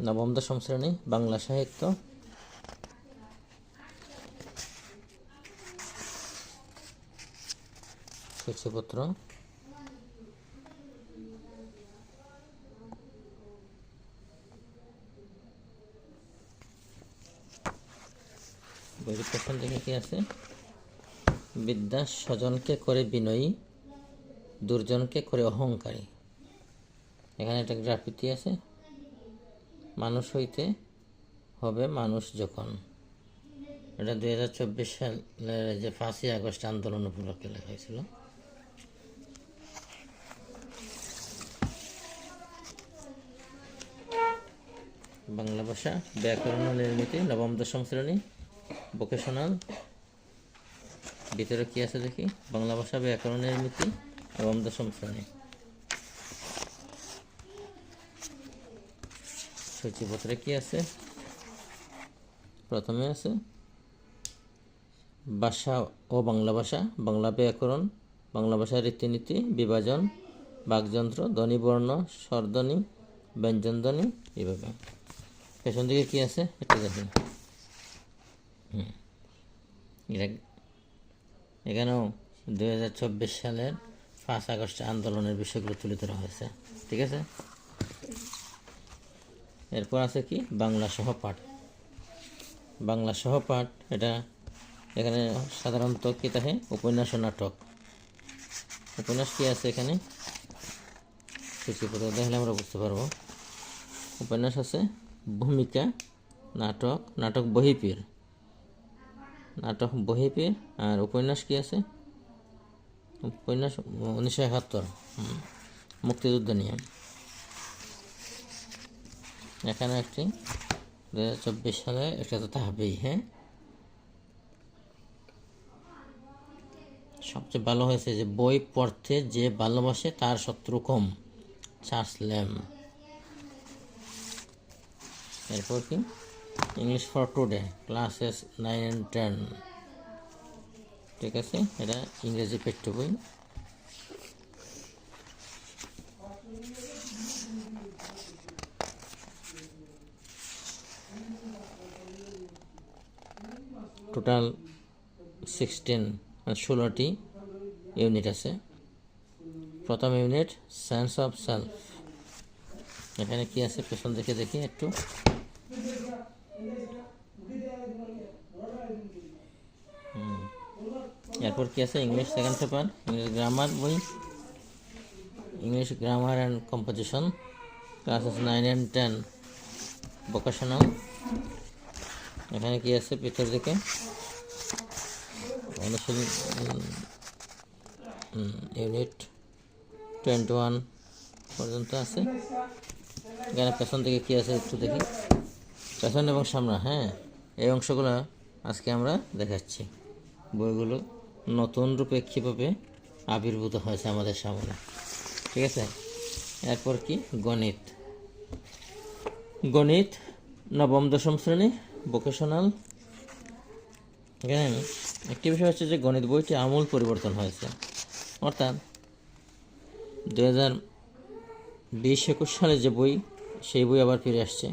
নবম দশম শ্রেণি, বাংলা সাহিত্য। সূচিপত্র। বইয়ের প্রশ্ন দেখে কি আছে? বিদ্যা স্বজনকে করে বিনয়ী, দুর্জনকে করে অহংকারী। এখানে একটা গ্রাফিতি আছে। মানুষ হইতে হবে মানুষ যখন। এটা দুই হাজার চব্বিশ সালের যে পাঁচই আগস্ট আন্দোলন উপলক্ষে লেখা হয়েছিল। বাংলা ভাষা, ব্যাকরণ নির্মিতি, নবম, দশম শ্রেণি ভোকেশনাল ভিতরে কি আছে দেখি? বাংলা ভাষা, ব্যাকরণ, নির্মিতি, নবম, দশম শ্রেণি। সূচিপত্রে কি আছে? প্রথমে আছে ভাষা ও বাংলা ভাষা, বাংলা ব্যাকরণ, বাংলা ভাষার রীতিনীতি, বিভাজন, বাকযন্ত্র ধ্বনিবর্ণ স্বরধ্বনি, ব্যঞ্জনধ্বনি এভাবে। পেছন দিকে কি আছে? একটু দেখেন। এখানেও দুই হাজার চব্বিশ সালের পাঁচ আগস্ট আন্দোলনের বিষয়গুলো তুলে ধরা হয়েছে। ঠিক আছে? এরপর আছে কি? বাংলা সহপাঠ। বাংলা সহপাঠ, এটা এখানে সাধারণত কি থাকে? উপন্যাস ও নাটক। উপন্যাস কি আছে এখানে? সূচিপত্র দেখলে আমরা বুঝতে পারব। উপন্যাস আছে, ভূমিকা, নাটক নাটক বহিপীর। নাটক বহিপীর, আর উপন্যাস কি আছে? উপন্যাস উনিশশো একাত্তর। মুক্তিযুদ্ধ নিয়ে। এখানে একটি দু হাজার চব্বিশ সালে এটা তো থাকবেই হ্যাঁ? সবচেয়ে ভালো হয়েছে যে বই পড়তে যে ভালোবাসে তার শত্রু কম, চার্লস ল্যাম। এরপর কি? English for today, classes nine and ten. ঠিক আছে, এটা ইংরেজি পাঠ্য বই। টোটাল সিক্সটিন মানে ষোলোটি ইউনিট আছে। প্রথম ইউনিট সেন্স অফ সেলফ এখানে কি আছে? পেছন দিকে দেখি একটু। এরপর কি আছে? English second paper English grammar বই English grammar and composition classes nine and ten vocational এখানে কি আছে ভিতর দিকে? ইউনিট টোয়েন্টি ওয়ান পর্যন্ত আছে। এখানে পেছন থেকে কি আছে একটু দেখি। পেছন এবং সামনে হ্যাঁ এই অংশগুলো আজকে আমরা দেখাচ্ছি। বইগুলো নতুন রূপে কীভাবে আবির্ভূত হয়েছে আমাদের সামনে। ঠিক আছে? এরপর কি? গণিত। গণিত নবম দশম শ্রেণি ভোকেশনাল এখানে একটি বিষয় হচ্ছে যে গণিত বইটি আমূল পরিবর্তন হয়েছে। অর্থাৎ দু হাজার বিশ একুশ সালে যে বই, সেই বই আবার ফিরে আসছে।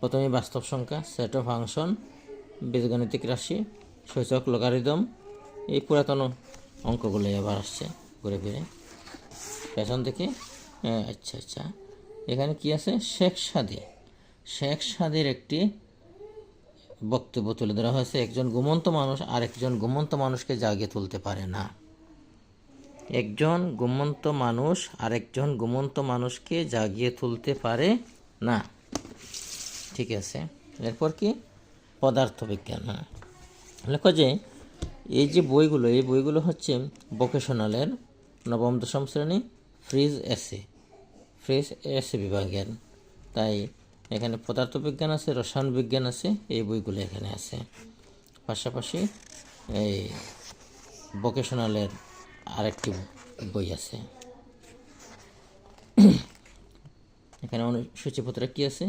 প্রথমে বাস্তব সংখ্যা সেট অফ ফাংশন বীজগণিতিক রাশি, সূচক লগারিদম এই পুরাতন অঙ্কগুলো আবার আসছে ঘুরে ফিরে। পেছন থেকে আচ্ছা আচ্ছা এখানে কি আছে? শেখ সাদি শেখ সাদির একটি বক্তব্য তুলে ধরা হয়েছে, একজন ঘুমন্ত মানুষ আর একজন ঘুমন্ত মানুষকে জাগিয়ে তুলতে পারে না। একজন ঘুমন্ত মানুষ আরেকজন ঘুমন্ত মানুষকে জাগিয়ে তুলতে পারে না। ঠিক আছে। এরপর কি? পদার্থবিজ্ঞান হ্যাঁ। লেখো যে, এই যে বইগুলো, এই বইগুলো হচ্ছে ভোকেশনালের নবম দশম শ্রেণি, ফ্রিজ এসে ফ্রিজ এসে বিভাগের। তাই এখানে পদার্থবিজ্ঞান আছে রসায়ন বিজ্ঞান আছে, এই বইগুলো এখানে আছে। পাশাপাশি এই ভোকেশনালের আরেকটি বই আছে। এখানে সূচিপত্রে কি আছে?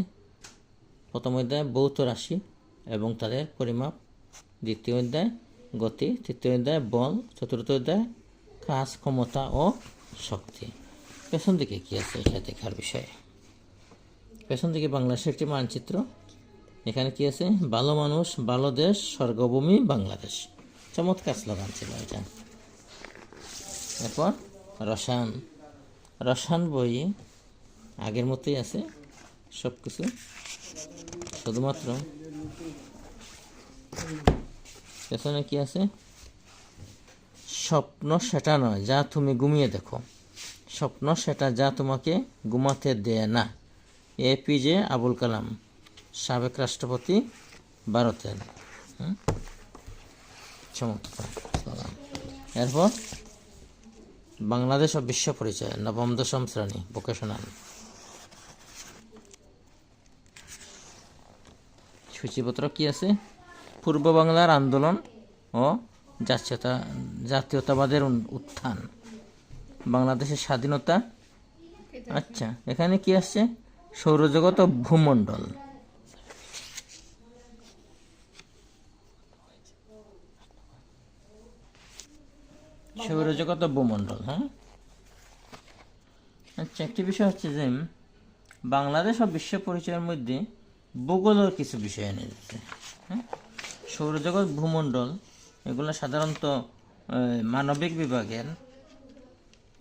প্রথম অধ্যায় ভৌত রাশি এবং তাদের পরিমাপ। দ্বিতীয় অধ্যায়, গতি। তৃতীয় অধ্যায়, বল। চতুর্থ অধ্যায়, কাজ, ক্ষমতা ও শক্তি। পেছন দিকে কি আছে এটা দেখার বিষয়। পেছন দিকে বাংলাদেশের একটি মানচিত্র। এখানে কি আছে? ভালো মানুষ, ভালো দেশ, স্বর্গভূমি, বাংলাদেশ। চমৎকার স্লোগান ছিল এটা। এরপর রসায়ন। রসায়ন বই আগের মতোই আছে সব কিছু শুধুমাত্র পেছনে কি আছে? স্বপ্ন সেটা নয়, যা তুমি ঘুমিয়ে দেখো। স্বপ্ন সেটা যা তোমাকে ঘুমাতে দেয় না। এপিজে আবুল কালাম, সাবেক রাষ্ট্রপতি ভারতের এরপর বাংলাদেশ ও বিশ্ব পরিচয়, নবম দশম শ্রেণি ভোকেশনাল সূচিপত্র কি আছে? পূর্ব বাংলার আন্দোলন ও জাতীয়তা, জাতীয়তাবাদের উত্থান। বাংলাদেশের স্বাধীনতা। আচ্ছা এখানে কি আসছে? সৌরজগৎ ও ভূমণ্ডল। সৌরজগৎ ও ভূমণ্ডল হ্যাঁ? আচ্ছা একটি বিষয় হচ্ছে যে, বাংলাদেশ ও বিশ্ব পরিচয়ের মধ্যে ভূগোলের কিছু বিষয় এনে দিচ্ছে হ্যাঁ? সৌরজগৎ, ভূমণ্ডল, এগুলো সাধারণত মানবিক বিভাগের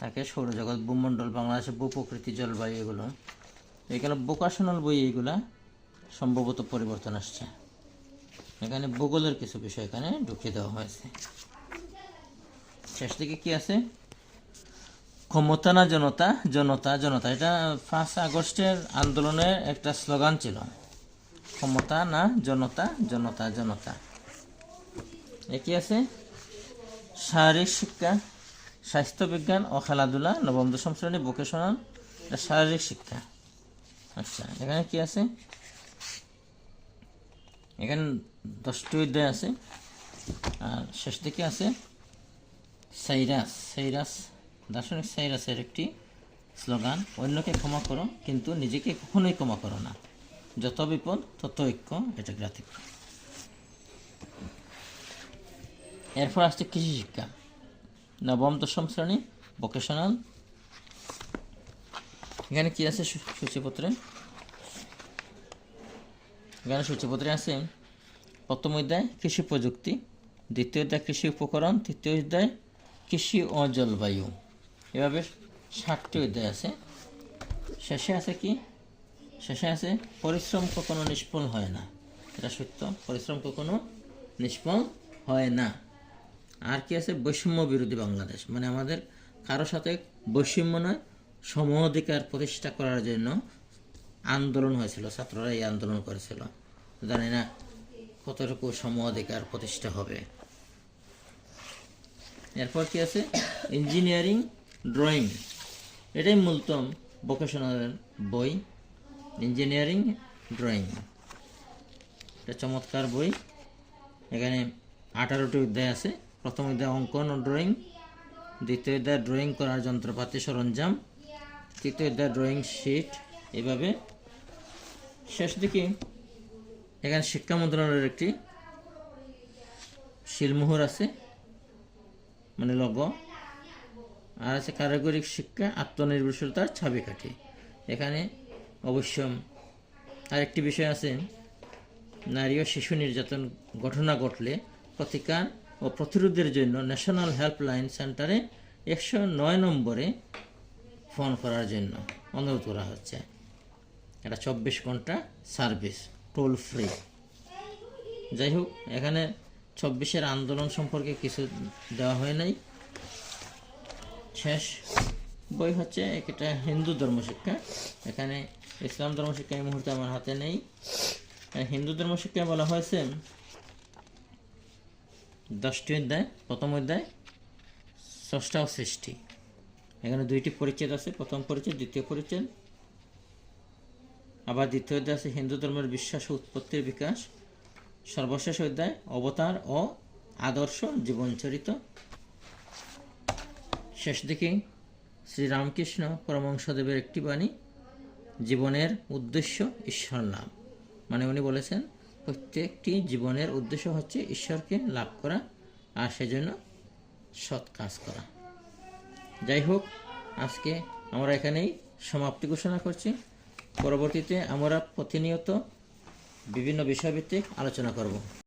থাকে সৌরজগৎ, ভূমণ্ডল, বাংলাদেশের ভূপ্রকৃতি, জলবায়ু, এগুলো এগুলো ভোকাশনাল বই এইগুলা সম্ভবত পরিবর্তন আসছে। এখানে ভূগোলের কিছু বিষয় এখানে ঢুকিয়ে দেওয়া হয়েছে। শেষ দিকে কি আছে? ক্ষমতা না জনতা জনতা জনতা। এটা ফার্স্ট আগস্টের আন্দোলনের একটা স্লোগান ছিল। ক্ষমতা না জনতা জনতা জনতা। এ কি আছে? শারীরিক শিক্ষা, স্বাস্থ্য বিজ্ঞান ও খেলাধুলা, নবম দশম শ্রেণি ভোকেশনাল শারীরিক শিক্ষা। আচ্ছা এখানে কি আছে? এখানে দশটি অধ্যায় আছে। আর শেষ দিকে আছে সাইরাস। সাইরাস, দার্শনিক সাইরাসের একটি স্লোগান, অন্যকে ক্ষমা করো, কিন্তু নিজেকে কখনোই ক্ষমা করো না। যত বিপদ, তত ঐক্য, এটা গ্রাতিক এরপর আসছে কৃষি শিক্ষা। নবম, দশম শ্রেণি ভোকেশনাল এখানে কি আছে সূচিপত্রে? এখানে সূচিপত্রে আছে, প্রথম অধ্যায়, কৃষি প্রযুক্তি, দ্বিতীয় অধ্যায়, কৃষি উপকরণ, তৃতীয় অধ্যায়, কৃষি ও জলবায়ু। এভাবে ষাটটি অধ্যায় আছে। শেষে আছে কি? শেষে আছে, পরিশ্রম কখনো নিষ্ফল হয় না। এটা সত্য, পরিশ্রম কখনো নিষ্ফল হয় না। আর কি আছে? বৈষম্য বিরোধী বাংলাদেশ। মানে আমাদের কারোর সাথে বৈষম্য নয় সম অধিকার প্রতিষ্ঠা করার জন্য আন্দোলন হয়েছিল, ছাত্ররা এই আন্দোলন করেছিল। জানি না কতটুকু সম অধিকার প্রতিষ্ঠা হবে। এরপর কি আছে? Engineering drawing. এটাই মূলত ভোকেশনাল বই। Engineering drawing. এটা চমৎকার বই। এখানে আঠারোটি অধ্যায় আছে। প্রথম অধ্যায় অঙ্কন ও ড্রয়িং। দ্বিতীয় অধ্যায় ড্রয়িং করার যন্ত্রপাতি সরঞ্জাম। তৃতীয় অধ্যায় ড্রয়িং শিট এভাবে। শেষ দিকে এখানে শিক্ষা মন্ত্রণালয়ের একটি শিলমোহর আছে মানে লগ আর আছে কারিগরিক শিক্ষা, আত্মনির্ভরশীলতার ছাবিকাঠি এখানে অবশ্য আরেকটি বিষয় আছে, নারী ও শিশু নির্যাতন ঘটনা ঘটলে প্রতিকার ও প্রতিরোধের জন্য ন্যাশনাল হেল্পলাইন সেন্টারে একশো নয় নম্বরে ফোন করার জন্য অনুরোধ করা হচ্ছে। এটা চব্বিশ ঘণ্টা সার্ভিস টোল ফ্রি যাই হোক, এখানে চব্বিশের আন্দোলন সম্পর্কে কিছু দেওয়া হয় নাই। শেষ বই হচ্ছে একটা হিন্দু ধর্ম শিক্ষা এখানে ইসলাম ধর্ম শিক্ষা এই মুহূর্তে আমার হাতে নেই। হিন্দু ধর্ম শিক্ষা বলা হয়েছে, দশটি অধ্যায়, প্রথম অধ্যায়, ষষ্ঠা সৃষ্টি। এখানে দুইটি পরিচ্ছেদ আছে। প্রথম পরিচ্ছেদ, দ্বিতীয় পরিচ্ছেদ। আবার দ্বিতীয় অধ্যায় আছে, হিন্দু ধর্মের বিশ্বাস ও উৎপত্তির বিকাশ। সর্বশেষ অধ্যায়, অবতার ও আদর্শ জীবনচরিত। শেষ দিকে শ্রীরামকৃষ্ণ পরমংসদেবের একটি বাণী, জীবনের উদ্দেশ্য ঈশ্বর নাম মানে উনি বলেছেন, প্রত্যেকটি জীবনের উদ্দেশ্য হচ্ছে ঈশ্বরকে লাভ করা আর সেজন্য সৎ কাজ করা। যাই হোক আজকে আমরা এখানেই সমাপ্তি ঘোষণা করছি। পরবর্তীতে আমরা প্রতিনিয়ত বিভিন্ন বিষয়ভিত্তিক আলোচনা করব।